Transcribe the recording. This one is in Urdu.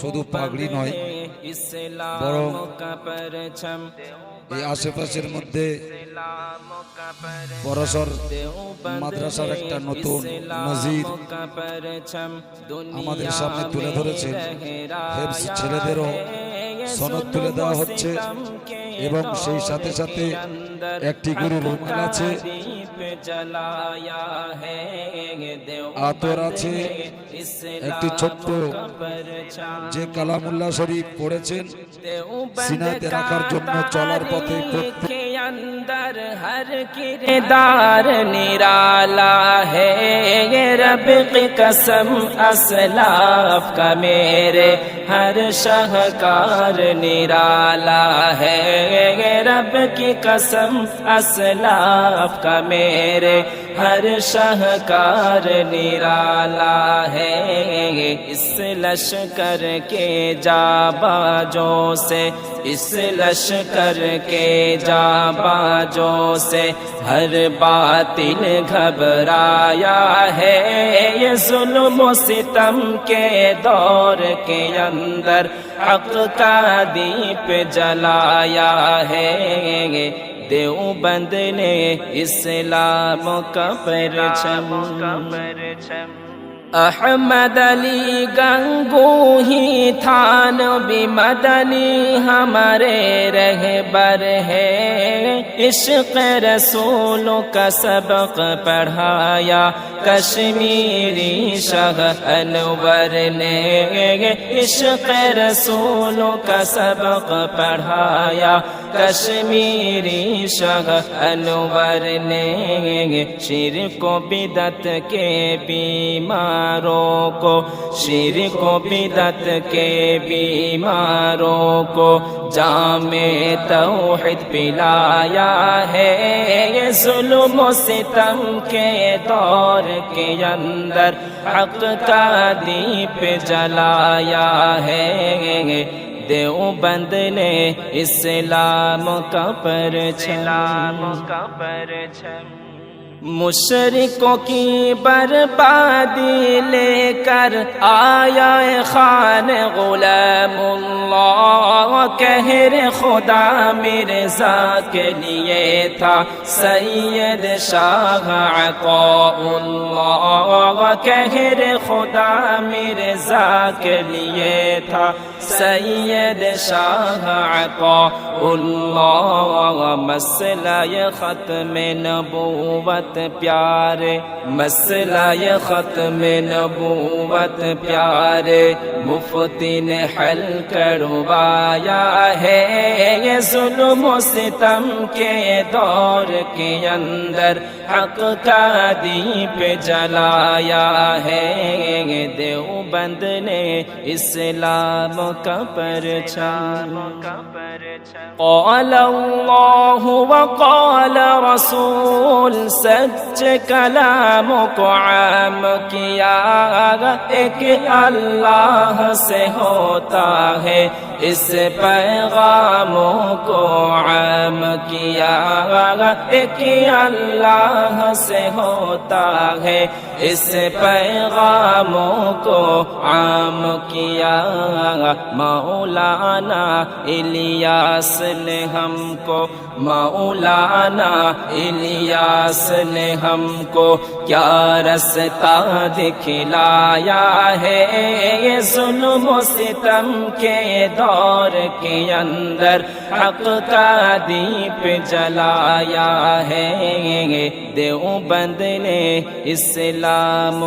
শুধু পাগড়ি নয় বরং এই আশেপাশের মধ্যে বরাসর মাদ্রাসার একটা নতুন নজির আমাদের সামনে তুলে ধরেছে ছেলেদেরও সনদ তুলে দেওয়া হচ্ছে। এবং সেই সাথে সাথে একটি করে রুমাল আছে। আতর আছে। একটি ছোট্ট যে কালামুল্লা শরীফ পড়েছেন, সিনাতে রাখার জন্য চলার পথে اندر ہر کردار نرالا ہے۔ رب کی قسم، اسلاف کا میرے ہر شہکار نرالا ہے۔ رب کی قسم، اسلاف کا میرے ہر شہکار نرالا ہے۔ اس لشکر کے جاباجوں سے، اس لشکر کے جا بازوں سے ہر باطل گھبرایا ہے۔ یہ ظلم و ستم کے دور کے اندر حق کا دیپ جلایا ہے۔ دیو بند نے اسلام کا پرچم احمد علی گنگو ہی تھان بھی مدنی ہمارے رہبر ہے۔ عشق رسول کا سبق پڑھایا۔ کشمیری شاہ انور نے عشق رسول کا سبق پڑھایا۔ کشمیری شاہ انور نے شیر کو بدت کے بیمار بیماروں کو شرک و بدت کے بیماروں کو جام توحید پلایا ہے یہ ظلم و ستم کے دور کے اندر حق کا دیپ جلایا ہے دیوبند نے اسلام کا پرچھلام کا پرچھم مشرقوں کی بربادی لے کر آیا خان غلام اللہ۔ کہر خدا مرزا کے لیے تھا سید شاہ عطا اللہ کہر خدا مرزا کے لیے تھا سید شاہ عطا اللہ مسئلہ ختم نبوت نبوت پیارے، مسئلہ ختم نبوت پیارے، مفتی نے حل کروایا ہے۔ یہ ظلم و ستم کے دور کے اندر حق کا دیپ جلایا ہے۔ دیوبند نے اسلام کا پرچھام قال اللہ وقال رسول سے سچ کلام کو عام کیا ایک اللہ سے ہوتا ہے اس پیغاموں کو عام کیا ایک اللہ سے ہوتا ہے۔ اس پیغاموں کو عام کیا مولانا الیاس نے ہم کو، مولانا الیاس نے ہم کو کیا رستہ دکھلایا ہے؟ یہ ظلم و ستم کے دور کے اندر حق کا دیپ جلایا ہے۔ دیوبند نے اسلام